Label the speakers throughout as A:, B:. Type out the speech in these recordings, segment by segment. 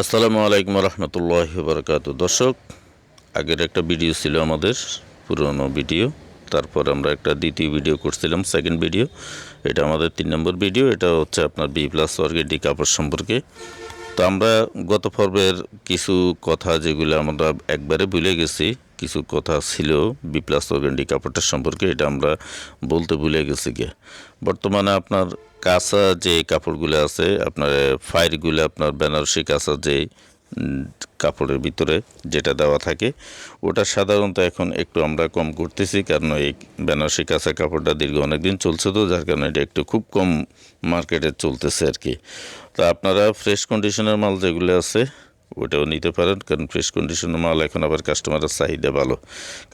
A: আসসালামু আলাইকুম রহমতুল্লাহ বরকাত দর্শক, আগের একটা ভিডিও ছিল আমাদের, পুরনো ভিডিও। তারপর আমরা একটা দ্বিতীয় ভিডিও করছিলাম সেকেন্ড ভিডিও এটা আমাদের তিন নম্বর ভিডিও এটা হচ্ছে আপনার বি প্লাস অর্গেডি কাপড় সম্পর্কে। তো আমরা গত পর্বের কিছু কথা যেগুলো আমরা একবারে ভুলে গেছি, কিছু কথা ছিল বিপ্লাস অগেন্ডি কাপড়টার সম্পর্কে, এটা আমরা বলতে ভুলে গেছি গিয়ে। বর্তমানে আপনার কাঁচা যে কাপড়গুলো আছে, আপনার ফায়ারগুলো আপনার বেনারসি কাঁচা যে কাপড়ের ভিতরে যেটা দেওয়া থাকে, ওটা সাধারণত এখন একটু আমরা কম করতেছি কারণ এই বেনারসি কাঁচা কাপড়টা দীর্ঘ অনেক দিন চলছে তো, যার কারণে এটা একটু খুব কম মার্কেটে চলতেছে আর কি। তো আপনারা ফ্রেশ কন্ডিশনের মাল যেগুলো আছে, ওটাও নিতে পারেন, কারণ ফ্রেশ কন্ডিশনের মাল এখন আবার কাস্টমারের চাহিদা ভালো।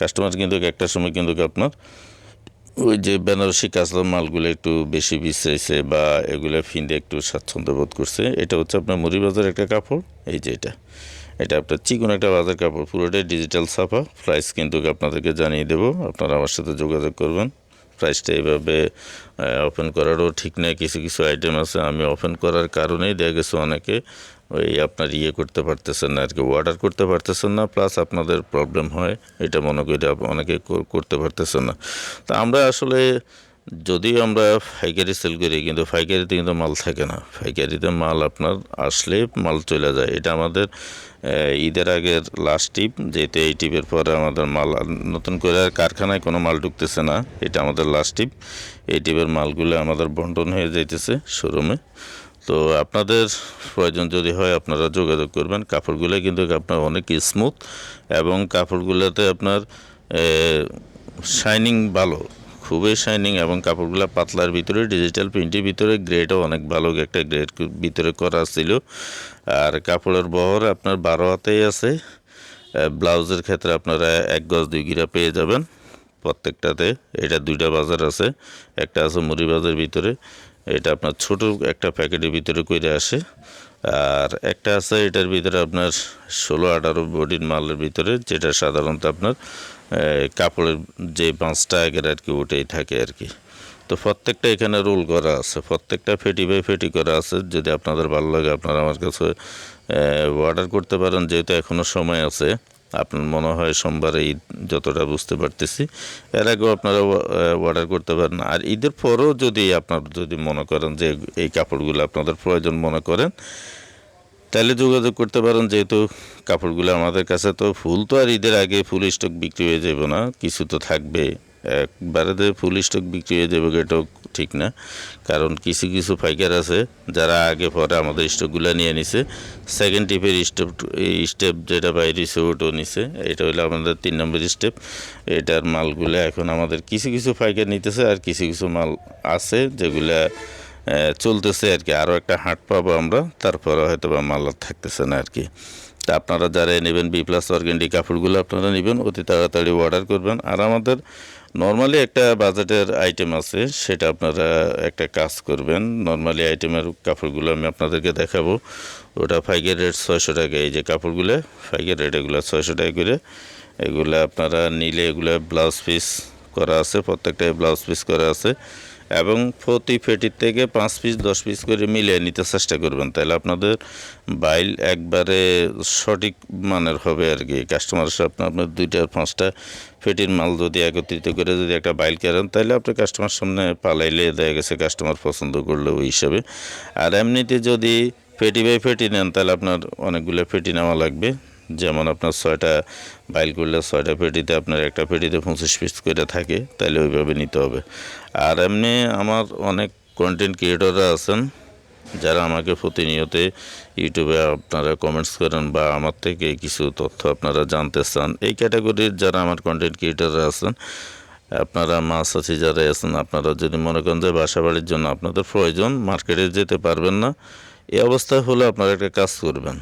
A: কাস্টমার কিন্তু একটা সময় কিন্তু আপনার ওই যে বেনারসি কাঁচা মালগুলো একটু বেশি বিছড়েছে বা এগুলো ফিন্দে একটু স্বাচ্ছন্দ্য বোধ করছে, এটা হচ্ছে আপনার মুড়িবাজার একটা কাপড়, এই যে এটা। এটা আপনার চিকন একটা বাজার কাপড়, পুরোটাই ডিজিটাল ছাপা। প্রাইস কিন্তু আপনাদেরকে জানিয়ে দেবো, আপনারা আমার সাথে যোগাযোগ করবেন। প্রাইসটা এইভাবে ওপেন করারও ঠিক নেই, কিছু কিছু আইটেম আছে, আমি ওপেন করার কারণেই দেখা গেছে অনেকে। ওই আপনার ইয়ে করতে পারতেছেন না আর কি অর্ডার করতে পারতেছেন না প্লাস আপনাদের প্রবলেম হয়, এটা মনে করি অনেকে করতে পারতেছেন না। তা আমরা আসলে যদিও আমরা ফাইকারি সেল করি, কিন্তু ফাইকারিতে কিন্তু মাল থাকে না। ফাইকারিতে মাল আপনার আসলে মাল চলে যায়। এটা আমাদের ঈদের আগের লাস্ট টিপ যেহেতু এই টিপের পরে আমাদের মাল নতুন করে কারখানায় কোনো মাল ঢুকতেছে না, এটা আমাদের লাস্ট টিপ এই টিপের মালগুলো আমাদের বন্টন হয়ে যাইতেছে শোরুমে তো আপনাদের প্রয়োজন যদি হয় আপনারা যোগাযোগ করবেন। কাপড়গুলো কিন্তু আপনার অনেক স্মুথ এবং কাপড়গুলোতে আপনার শাইনিং ভালো, খুবই শাইনিং এবং কাপড়গুলো পাতলার ভিতরে ডিজিটাল প্রিন্টের ভিতরে গ্রেডও অনেক ভালো, একটা গ্রেড ভিতরে করা ছিল। আর কাপড়ের বহর আপনার বারো হাতেই আছে। ব্লাউজের ক্ষেত্রে আপনারা এক গজ দুই গিরা পেয়ে যাবেন প্রত্যেকটাতে। এটা দুইটা বাজার আছে, একটা আছে মুড়ি বাজার ভিতরে। এটা আপনার ছোট একটা প্যাকেটের ভিতরে করে আসে। আর একটা আছে, এটার ভিতরে আপনার ষোলো আঠারো বডির মালের ভিতরে, যেটা সাধারণত আপনার কাপড়ের যে পাঁচটা আগের আর কি, ওটাই থাকে আর কি। তো প্রত্যেকটা এখানে রোল করা আছে, প্রত্যেকটা ফেটি বাই ফেটি করা আছে। যদি আপনাদের ভালো লাগে, আপনারা আমার কাছে অর্ডার করতে পারেন, যেহেতু এখনও সময় আছে। আপনার মনে হয় সোমবারে ঈদ যতটা বুঝতে পারতেছি। এর আগেও আপনারা অর্ডার করতে পারেন। আর ঈদের পরও যদি আপনার যদি মনে করেন যে এই কাপড়গুলো আপনাদের প্রয়োজন মনে করেন, তাহলে যোগাযোগ করতে পারেন। যেহেতু কাপড়গুলো আমাদের কাছে তো ফুল, তো আর ঈদের আগে ফুল স্টক বিক্রি হয়ে যাবে না। কিছু তো থাকবে। একবারে ফুল স্টক বিক্রি হয়ে যাবে এটাও ঠিক না। কারণ কিছু কিছু ফাইকার আছে, যারা আগে পরে আমাদের স্টকগুলো নিয়ে নিছে। সেকেন্ড টিপের স্টেপ স্টেপ যেটা বাইরেছে ওটাও নিছে, এটা হলো আমাদের তিন নম্বর স্টেপ। এটার মালগুলো এখন আমাদের কিছু কিছু ফাইকার নিতেছে আর কিছু কিছু মাল আছে যেগুলা চলতেছে আর কি। আরও একটা হাট পাবো আমরা, তারপরে হয়তো বা মাল থাকতেছে না আর কি। আপনারা যারা নেবেন বি প্লাস অর্গেন্ডি কাপড়গুলো আপনারা নেবেন, অতি তাড়াতাড়ি অর্ডার করবেন। আর আমাদের নর্মালি একটা বাজেটের আইটেম আছে, সেটা আপনারা একটা কাজ করবেন। নর্মালি আইটেমের কাপড়গুলো আমি আপনাদেরকে দেখাবো। ওটা ফাইগের রেট ছয়শো টাকা। এই যে কাপড়গুলো ফাইগের রেট এগুলো ছয়শো টাকা করে। এগুলো আপনারা নিলে এগুলো ব্লাউজ পিস করা আছে, প্রত্যেকটাই ব্লাউজ পিস করা আছে। এবং প্রতি ফেটির থেকে পাঁচ পিস, দশ পিস করে মিলিয়ে নিতে চেষ্টা করবেন। তাহলে আপনাদের বাইল একবারে সঠিক মানের হবে আর কি। কাস্টমার সামনে আপনার দুইটা পাঁচটা ফেটির মাল যদি একত্রিত করে যদি একটা বাইল কেনেন, তাহলে আপনি কাস্টমার সামনে পালাইলে দেখা গেছে কাস্টমার পছন্দ করলে ওই হিসাবে। আর এমনিতে যদি ফেটি বাই ফেটি নেন, তাহলে আপনার অনেকগুলো ফেটি নেওয়া লাগবে। যেমন আপনার ছয়টা বাইল করলে ছয়টা পেটিতে আপনার একটা পেটিতে পঁচিশ পিস করে থাকে, তাহলে ওইভাবে নিতে হবে। আর এমনি আমার অনেক কন্টেন্ট ক্রিয়েটররা আছেন, যারা আমাকে প্রতিনিয়ত ইউটিউবে আপনারা কমেন্টস করেন বা আমার থেকে কিছু তথ্য আপনারা জানতে চান, এই ক্যাটাগরির যারা আমার কন্টেন্ট ক্রিয়েটাররা আছেন, আপনারা মাছ আছি যারা আছেন, আপনারা যদি মনে করেন যে বাসা বাড়ির জন্য আপনাদের প্রয়োজন মার্কেটে যেতে পারবেন না, এই অবস্থায় হলে আপনারা একটা কাজ করবেন।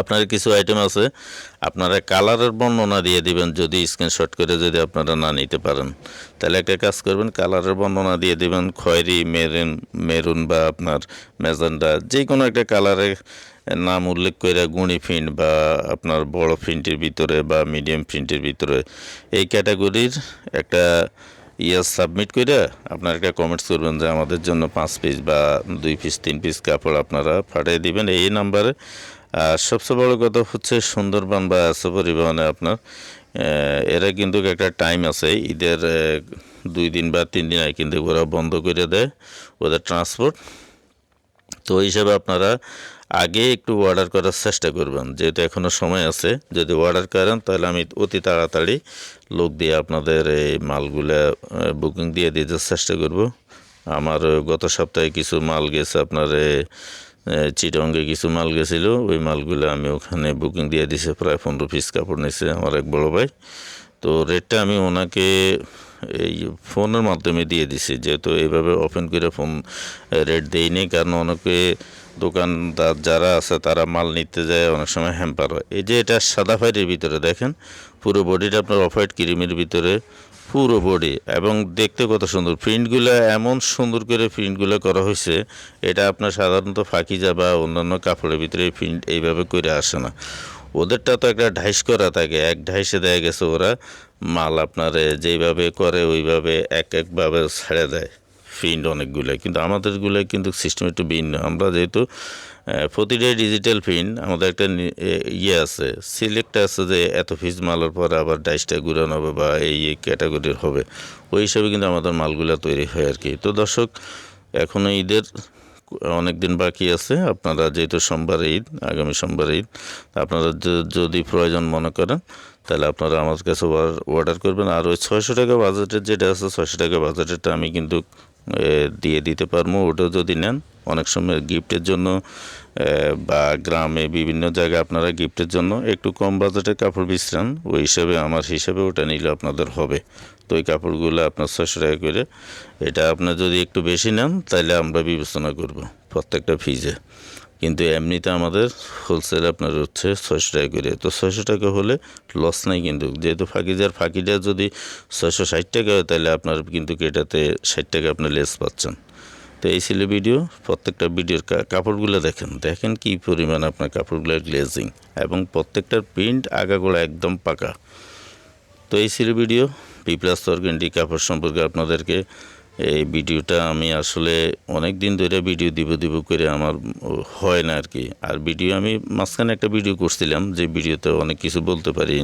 A: আপনার কিছু আইটেম আছে, আপনারা কালারের বর্ণনা দিয়ে দিবেন, যদি স্ক্রিনশট করে যদি আপনারা না নিতে পারেন। তাহলে একটা কাজ করবেন, কালারের বর্ণনা দিয়ে দিবেন, খয়েরি, মেরুন মেরুন বা আপনার ম্যাজেন্ডা যে কোনো একটা কালারের নাম উল্লেখ করে গুণি প্রিন্ট বা আপনার বড় প্রিন্টের ভিতরে বা মিডিয়াম প্রিন্টের ভিতরে, এই ক্যাটাগরির একটা ইয়া সাবমিট করে আপনারা একটা কমেন্টস করবেন যে আমাদের জন্য পাঁচ পিস বা দুই পিস তিন পিস কাপড় আপনারা পাঠিয়ে দিবেন। এই নাম্বারে আর সবচেয়ে বড় কথা হচ্ছে সুন্দরবন বা এসো পরিবহনে আপনার এরা কিন্তু একটা টাইম আছে, ঈদের দুই দিন বা তিন দিন আগে কিন্তু ওরা বন্ধ করে দেয় ওদের ট্রান্সপোর্ট তো ওই হিসাবে আপনারা আগে একটু অর্ডার করার চেষ্টা করবেন, যেহেতু এখনও সময় আছে। যদি অর্ডার করেন, তাহলে আমি অতি তাড়াতাড়ি লোক দিয়ে আপনাদের এই মালগুলা বুকিং দিয়ে দিতে চেষ্টা করব। আমার গত সপ্তাহে কিছু মাল গেছে আপনার চিটঙ্গে কিছু মাল গেছিল। ওই মালগুলো আমি ওখানে বুকিং দিয়ে দিছে, প্রায় পনেরো পিস কাপড় নিছে আমার এক বড় ভাই। তো রেটটা আমি ওনাকে এই ফোনের মাধ্যমে দিয়ে দিছি, যেহেতু এইভাবে ওপেন করে ফোন রেট দেইনি কারণ অনেকে দোকানদার যারা আছে, তারা মাল নিতে যায়, অনেক সময় হ্যাম্পার হয়। এই যে এটা সাদা ফাইটের ভিতরে দেখেন, পুরো বডিটা আপনার অফ হোয়াইট ক্রিমের ভিতরে, পুরো বডি এবং দেখতে কত সুন্দর প্রিন্টগুলো এমন সুন্দর করে প্রিন্টগুলো করা হয়েছে, এটা আপনার সাধারণত ফাঁকিজা বা অন্যান্য কাপড়ের ভিতরে প্রিন্ট এইভাবে করে আসে না। ওদেরটা তো একটা ঢাইস করা থাকে, এক ঢাইসে দেয়া গেছে ওরা, মাল আপনার যেইভাবে করে, ওইভাবে এক একভাবে ছেড়ে দেয়। প্রিন্ট অনেকগুলো, কিন্তু আমাদেরগুলো কিন্তু সিস্টেম একটু ভিন্ন। আমরা যেহেতু প্রতিটাই ডিজিটাল প্রিন্ট আমাদের একটা ইয়ে আছে সিলেক্ট আছে যে এত পিস মালের পর আবার ডাইসটা ঘুরানো হবে বা এই ক্যাটাগরির হবে। ওই হিসাবে কিন্তু আমাদের মালগুলো তৈরি হয় আর কি তো দর্শক এখনও ঈদের অনেক দিন বাকি আছে। আপনারা যেহেতু সোমবার ঈদ, আগামী সোমবার ঈদ আপনারা যদি প্রয়োজন মনে করেন, তাহলে আপনারা আমার কাছে অর্ডার করবেন। আর ওই ছয়শো টাকা বাজেটের যেটা আছে, ছয়শো টাকা বাজেটেরটা আমি কিন্তু দিয়ে দিতে পারব ওটা যদি নেন। অনেক সময় গিফটের জন্য বা গ্রামে বিভিন্ন জায়গায় আপনারা গিফটের জন্য একটু কম বাজেটের কাপড় বিশ্রান, ওই হিসাবে, আমার হিসাবে ওটা নিলে আপনাদের হবে। তো ওই কাপড়গুলো আপনার ছয়শো টাকা করে। এটা আপনার যদি একটু বেশি নেন তাহলে আমরা বিবেচনা করব প্রত্যেকটা ফিজে কিন্তু এমনিতে আমাদের হোলসেল আপনার হচ্ছে ছয়শো টাকা করে। তো ছয়শো টাকা হলে লস নাই কিন্তু। যেহেতু ফাঁকিজার ফাঁকিটা যদি ছয়শো ষাট টাকা হয়, তাহলে আপনার কিন্তু এটাতে ষাট টাকা আপনি লেস পাচ্ছেন। তো এই ছিল ভিডিও প্রত্যেকটা ভিডিওর কাপড়গুলো দেখেন। দেখেন কি পরিমাণ আপনার কাপড়গুলোর গ্লেজিং এবং প্রত্যেকটার প্রিন্ট আগাগোড়া একদম পাকা। তো এই ছিল ভিডিও বি প্লাস কাপড় সম্পর্কে আপনাদেরকে এই ভিডিওটা আমি আসলে অনেক দিন ধরে ভিডিও দিব দিব করে আমার হয় না আর কি। আর ভিডিও আমি মাঝখানে একটা ভিডিও করছিলাম যে ভিডিওতে অনেক কিছু বলতে পারি,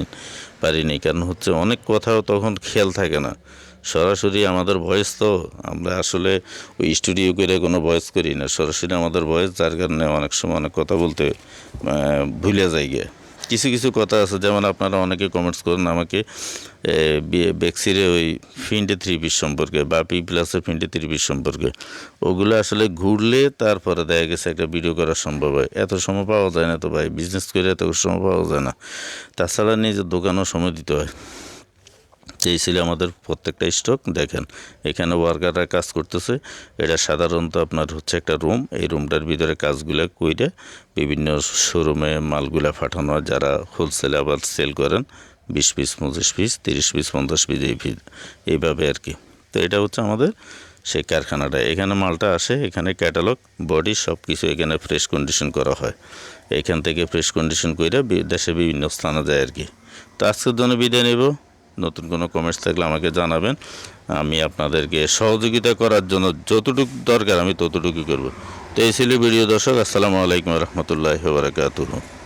A: পারিনি। কারণ হচ্ছে অনেক কথাও তখন খেয়াল থাকে না। সরাসরি আমাদের ভয়েস তো আমরা আসলে ওই স্টুডিও করে কোনো ভয়েস করি না। সরাসরি আমাদের ভয়েস যার কারণে অনেক সময় অনেক কথা বলতে ভুলে যাই গিয়ে কিছু কিছু কথা আছে, যেমন আপনারা অনেকে কমেন্টস করেন আমাকে বেক্সিরে ওই ফিন্ডে থ্রি পিস সম্পর্কে বা পি প্লাসের ফিন্ডে থ্রি পিস সম্পর্কে। ওগুলো আসলে ঘুরলে তারপরে দেখা গেছে একটা ভিডিও করা সম্ভব হয়। এত সময় পাওয়া যায় না তো ভাই বিজনেস করে এত সময় পাওয়া যায় না। তাছাড়া নিজের দোকানও সময় দিতে হয়। এই ছিল আমাদের প্রত্যেকটা স্টক দেখেন, এখানে ওয়ার্কাররা কাজ করতেছে। এটা সাধারণত আপনার হচ্ছে একটা রুম এই রুমটার ভিতরে কাজগুলো কইরে বিভিন্ন শোরুমে মালগুলা পাঠানো যারা হোলসেলে আবার সেল করেন, বিশ পিস পঁচিশ পিস তিরিশ পিস পঞ্চাশ পিস এই এইভাবে আর কি। তো এটা হচ্ছে আমাদের সেই কারখানাটা। এখানে মালটা আসে, এখানে ক্যাটালগ বডি সব কিছু এখানে ফ্রেশ কন্ডিশন করা হয়। এখান থেকে ফ্রেশ কন্ডিশন করে দেশে বিভিন্ন স্থানে যায় আর কি। তো আজকের জন্য বিদায় নেব। নতুন কোনো কমেন্টস থাকলে আমাকে জানাবেন। আমি আপনাদেরকে সহযোগিতা করার জন্য যতটুকু দরকার আমি ততটুকুই করব। তো এই ছিল ভিডিও দর্শক, আসসালামু আলাইকুম রহমতুল্লাহ বারকাতুহ।